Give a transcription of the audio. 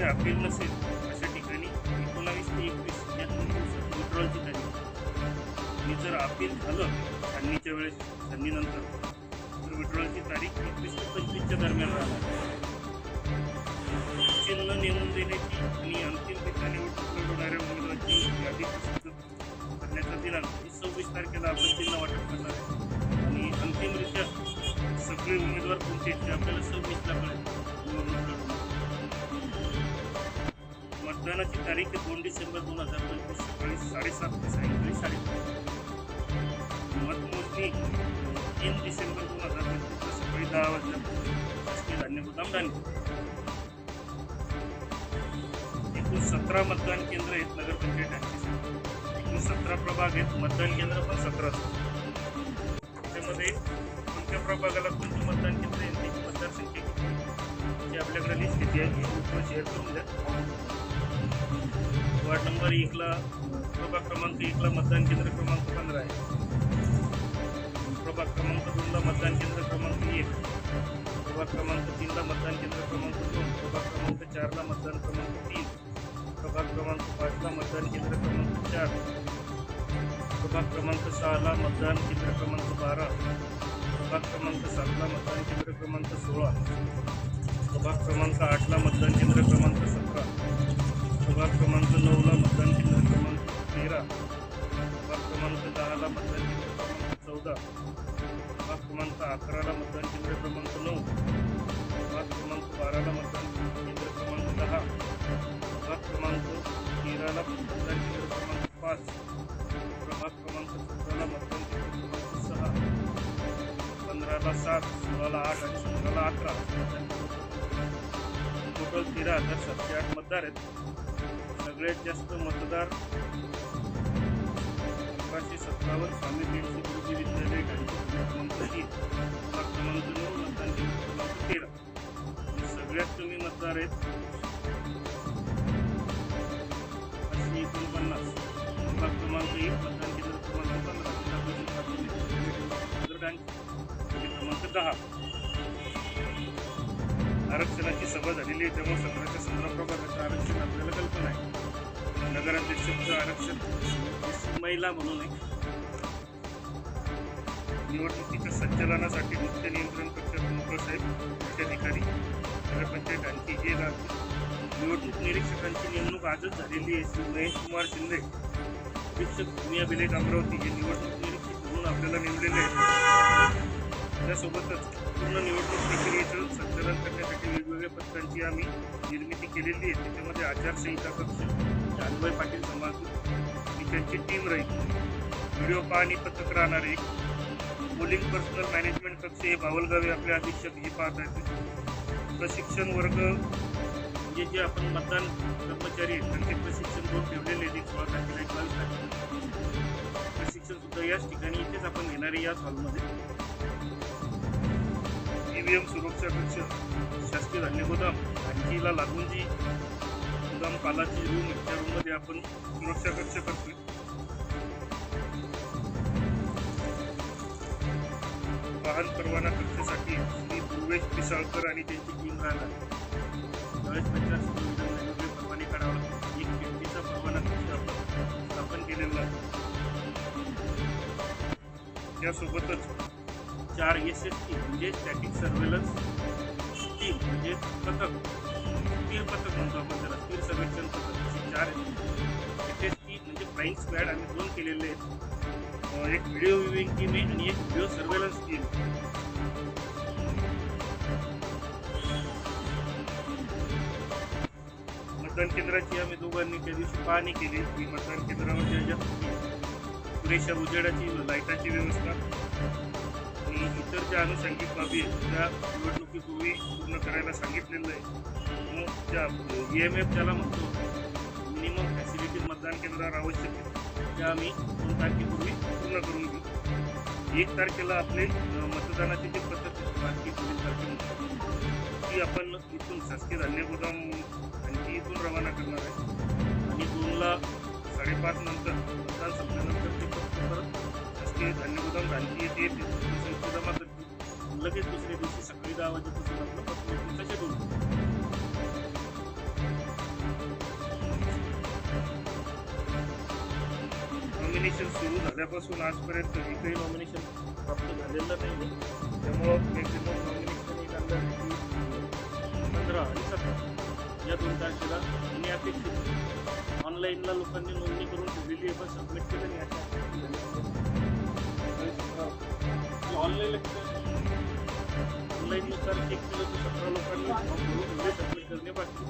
ते अपील नसेल अशा ठिकाणी एकोणावीस ते एकवीस या दोन दिवसात तारीख. आणि जर अपील झालं छाननीच्या वेळेस छाननीनंतर तर विड्रॉलची तारीख एकवीस ते पंचवीसच्या दरम्यान राहणार. चिन्ह नेमून देण्याची आणि अंतिम पिता निवडणूक होणाऱ्या उमेदवाराची यादी प्रसिद्ध करण्याचा दिनांक ही सव्वीस तारखेला आपण चिन्ह वाटप करणार आणि अंतिमरित्या सगळे उमेदवार कोणते ते आपल्याला सव्वीसला कळेल निवडणूक मतदानाची तारीख दोन डिसेंबर दोन हजार पंचवीस सकाळी साडेसात ते सायंकाळी साडेपाच. मतमोजणी तीन डिसेंबर दोन हजार पंचवीस सकाळी दहा वाजल्यापासून. धान्य गोदाम डांगे एकूण सतरा मतदान केंद्र आहेत नगरपंचायत डांगेसाठी एकूण सतरा प्रभाग आहेत मतदान केंद्र पण सतरा त्याच्यामध्ये कोणत्या प्रभागाला कोणतं मतदान केंद्र आहे त्याची मतदारसंख्या किती आपल्याकडे लिस्ट किती आहे शेअर करून द्या. वार्ड नंबर एकला प्रभाग क्रमांक एकला मतदान केंद्र क्रमांक पंधरा आहे. प्रभाग क्रमांक दोनला मतदान केंद्र क्रमांक एक प्रभाग क्रमांक तीनला मतदान केंद्र क्रमांक दोन प्रभाग क्रमांक चारला मतदान क्रमांक तीन प्रभाग क्रमांक पाचला मतदान केंद्र क्रमांक चार प्रभाग क्रमांक सहाला मतदान केंद्र क्रमांक बारा प्रभाग क्रमांक सातला मतदान केंद्र क्रमांक सोळा प्रभाग क्रमांक आठला मतदान केंद्र क्रमांक सतरा. प्रभाग क्रमांक नऊला मतदान केंद्र क्रमांक तेरा प्रभाग क्रमांक दहाला मतदान केंद्र क्रमांक चौदा प्रभाग क्रमांक अकराला मतदान केंद्र क्रमांक नऊ प्रभाग क्रमांक बाराला मतदान केंद्र क्रमांक दहा प्रभाग क्रमांक तेराला मतदान केंद्र क्रमांक पाच प्रभाग क्रमांक चौदाला मतदान केंद्र क्रमांक सहा पंधराला सात सोळाला आठ आणि सतराला अकरा. टोटल तेरा हजार सातशे आठ मतदार आहेत. सगळ्यात जास्त मतदार अकराशे सत्तावन्न स्वामी पेन्सी कृषी विद्यालय गांधी क्रमांक नऊ मतदान क्रमांक तेरा सगळ्यात कमी मतदार आहेत पाचशे एकोणपन्नास प्रभाग क्रमांक एक मतदान केंद्र क्रमांक पंधरा. क्रमांक दहा. आरक्षणाची सभा झालेली आहे त्यामुळे सतराच्या सतरा प्रभागाचं आरक्षण आपल्याला कल्पना आहे. नगराध्यक्षाचं आरक्षण महिला म्हणून आहे निवडणुकीच्या संचालनासाठी मुख्य नियंत्रण कक्ष मुखसाहेब साहेब अधिकारी नगरपंचायत आणखी हे निवडणूक निरीक्षकांची नेमणूक आजच झालेली आहे. श्री महेश कुमार शिंदे अधीक्षक भूमी अभिलेख अमरावती हे निवडणूक निरीक्षक म्हणून आपल्याला नेमलेले आहेत. त्यासोबतच पूर्ण निवडणूक प्रक्रियेचं संचालन करण्यासाठी वेगवेगळ्या पथकांची आम्ही निर्मिती केलेली आहे. त्याच्यामध्ये आचारसंहिता कक्ष जानभाई पाटील समाज ही त्यांची टीम राहील व्हिडिओ पाहणी पथक राहणार एक. पोलिंग पर्सनल मॅनेजमेंट कक्ष हे बावलगावे आपले अधीक्षक हे पाहत आहेत. प्रशिक्षण वर्ग म्हणजे जे आपण मतदान कर्मचारी आहेत त्यांचे प्रशिक्षण दोन ठेवलेले आहेत एक सोळा तारखेला एक बावीस प्रशिक्षण सुद्धा याच ठिकाणी इथेच आपण घेणार आहे याच हॉलमध्ये. ईव्हीएम सुरक्षा कक्ष शासकीय धान्य गोदाम आणखीला लागून जी गोदाम पालाची रूम आहे, त्या रूममध्ये आपण सुरक्षा कक्ष करतोय? वाहन परवाना कक्षासाठी श्री पूर्वेश पिसाळकर आणि त्यांची टीम राहणार त्यावेळेस प्रचार सुविधा वेगवेगळे परवाने काढावा एक व्यक्तीचा परवाना कक्ष आपण स्थापन केलेला आहे. त्यासोबतच चार एस एस टी म्हणजे स्टॅटिक सर्वेलन्स टीम म्हणजे पथक स्थिर पथक म्हणतो आपण त्याला स्थिर सर्वेक्षण पथक चार एस एस म्हणजे फ्लाईंग स्क्वॅड आम्ही दोन केलेले आहेत. एक व्हिडिओ व्ह्युइंग टीम आहे आणि एक व्हिडिओ सर्वेलन्स टीम मतदान केंद्राची आम्ही दोघांनी त्या दिवशी पाहणी केली. की मतदान केंद्रावर ज्या पुरेशा उजेडाची लाईटाची व्यवस्था आणि इतर ज्या अनुषंगिक बाबी आहेत त्या पूर्वी पूर्ण करायला सांगितलेलं आहे. मग त्या ई एम एफ ज्याला म्हणतो मिनिमम फॅसिलिटी मतदान केंद्रावर आवश्यक आहे त्या आम्ही दोन तारखेपूर्वी पूर्ण करून घेऊ. एक तारखेला आपले मतदानाची मतदानाचे जे पद्धत आहे बाकी पोलीस ती आपण इथून शासकीय धान्य गोदाम आणखी इथून रवाना करणार आहे. आणि दोनला साडेपाच नंतर मतदान संपल्यानंतर ते फक्त परत शासकीय धान्य गोदाम आणखी येते येते लगेच दुसऱ्या दिवशी सकाळी दहा वाजेपासून आपलं पत्रकारिता शेड्यूल नॉमिनेशन सुरू झाल्यापासून आजपर्यंत एकही नॉमिनेशन प्राप्त झालेलं नाही. त्यामुळं मॅक्झिमम नॉमिनेशन एक अंदाजे पंधरा आणि सतरा या दोन तारखेला येणे अपेक्षित. ऑनलाईनला लोकांनी नोंदणी करून ठेवलेली आहे पण सबमिट केलं नाही अशा ऑनलाईन ऑनलाईननुसार चेक केलं तर सतरा लोकांनी करणे बाकी